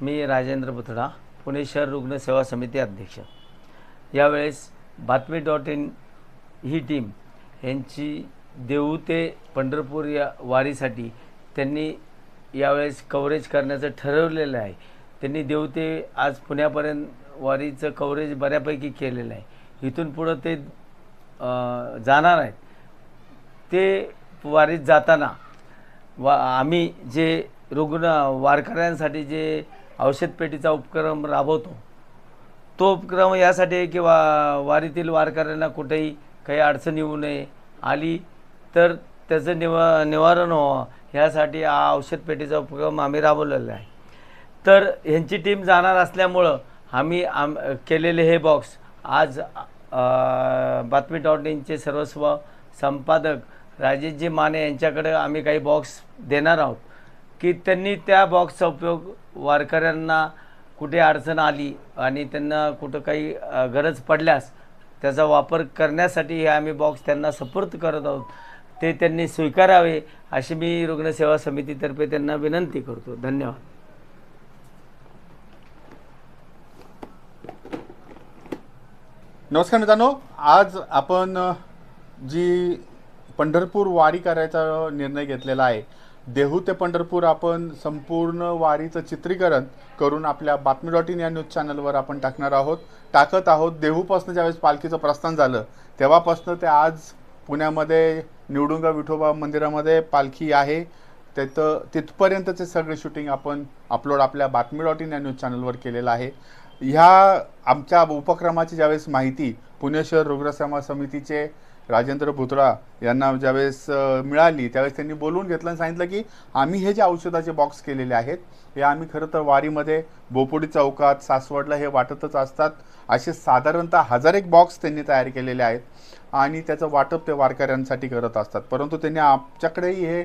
मी राजेंद्र बुथडा पुणे शहर रुग्ण सेवा समिती अध्यक्ष. यावेळेस बातमी डॉट इन ही टीम यांची देऊ ते पंढरपूर या वारीसाठी त्यांनी यावेळेस कव्हरेज करण्याचं ठरवलेलं आहे. त्यांनी देऊ ते आज पुण्यापर्यंत वारीचं कव्हरेज बऱ्यापैकी केलेलं आहे. इथून पुढं ते जाणार आहेत. ते वारीत जाताना वा आम्ही जे रुग्ण वारकऱ्यांसाठी जे औषधपेटीचा उपक्रम राबवतो. तो उपक्रम यासाठी आहे की वा वारीतील वारकऱ्यांना कुठेही काही अडचण येऊ नये आली तर त्याचं निवा निवारण व्हावं. ह्यासाठी हा औषधपेटीचा उपक्रम आम्ही राबवलेला आहे. तर ह्यांची टीम जाणार असल्यामुळं आम्ही आम केलेले हे बॉक्स. आज बातमी डॉट इनचे सर्वस्व संपादक राजेशजी माने यांच्याकडे आम्ही काही बॉक्स देणार आहोत. की त्यांनी त्या बॉक्सचा उपयोग वारकऱ्यांना कुठे अडचण आली आणि त्यांना कुठं काही गरज पडल्यास त्याचा वापर करण्यासाठी हे आम्ही बॉक्स त्यांना सपोर्ट करत आहोत. ते त्यांनी स्वीकारावे अशी मी रुग्णसेवा समितीतर्फे त्यांना विनंती करतो. धन्यवाद. नमस्कार मित्रांनो. आज आपण जी पंढरपूर वारी करायचा निर्णय घेतलेला आहे देहू ते पंढरपूर आपण संपूर्ण वारीचं चित्रीकरण करून आपल्या बातमी डॉट इन या न्यूज चॅनलवर आपण टाकणार आहोत. टाकत आहोत. देहूपासून ज्यावेळेस पालखीचं प्रस्थान झालं तेव्हापासून ते आज पुण्यामध्ये निवडुंगा विठोबा मंदिरामध्ये पालखी आहे. त्याचं तिथपर्यंतचे सगळे शूटिंग आपण अपलोड आपल्या बातमी डॉट इन या न्यूज चॅनलवर केलेलं आहे. ह्या आमच्या उपक्रमाची ज्यावेळेस माहिती पुणे शहर रुग्णसेवा समितीचे राजेंद्र भुतळा यांना ज्यावेळेस मिळाली त्यावेळेस त्यांनी बोलवून घेतलं आणि सांगितलं की आम्ही हे जे औषधाचे बॉक्स केलेले आहेत हे आम्ही खरं तर वारीमध्ये बोपोडी चौकात सासवडला हे वाटतच असतात. असे साधारणतः हजार एक बॉक्स त्यांनी तयार केलेले आहेत आणि त्याचं वाटप ते वारकऱ्यांसाठी करत असतात. परंतु त्यांनी आमच्याकडेही हे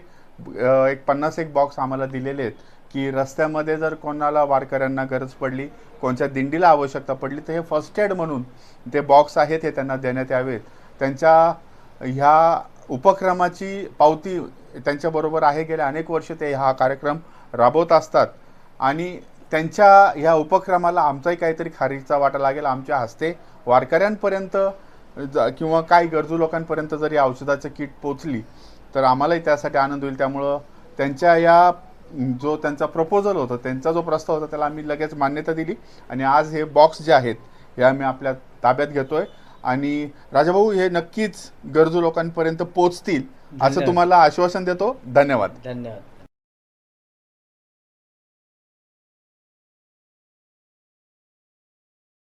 एक पन्नास एक बॉक्स आम्हाला दिलेले आहेत की रस्त्यामध्ये जर कोणाला वारकऱ्यांना गरज पडली कोणत्या दिंडीला आवश्यकता पडली तर हे फर्स्ट एड म्हणून ते बॉक्स आहेत हे त्यांना देण्यात यावेत. त्यांच्या ह्या उपक्रमाची पावती त्यांच्याबरोबर आहे. गेल्या अनेक वर्ष ते हा कार्यक्रम राबवत असतात. आणि त्यांच्या ह्या उपक्रमाला आमचाही काहीतरी खारीचा वाटा लागेल. आमच्या हस्ते वारकऱ्यांपर्यंत ज- किंवा काही गरजू लोकांपर्यंत जर या औषधाचं किट पोचली तर आम्हालाही त्यासाठी आनंद होईल. त्यामुळं त्यांच्या या जो त्यांचा प्रपोजल होता त्यांचा जो प्रस्ताव होता त्याला आम्ही लगेच मान्यता दिली. आणि आज हे बॉक्स जे आहेत हे आम्ही आपल्या ताब्यात घेतो आहे आणि राजाभाऊ हे नक्कीच गरजू लोकांपर्यंत पोचतील असं. तुम्हाला आश्वासन देतो. धन्यवाद. धन्यवाद.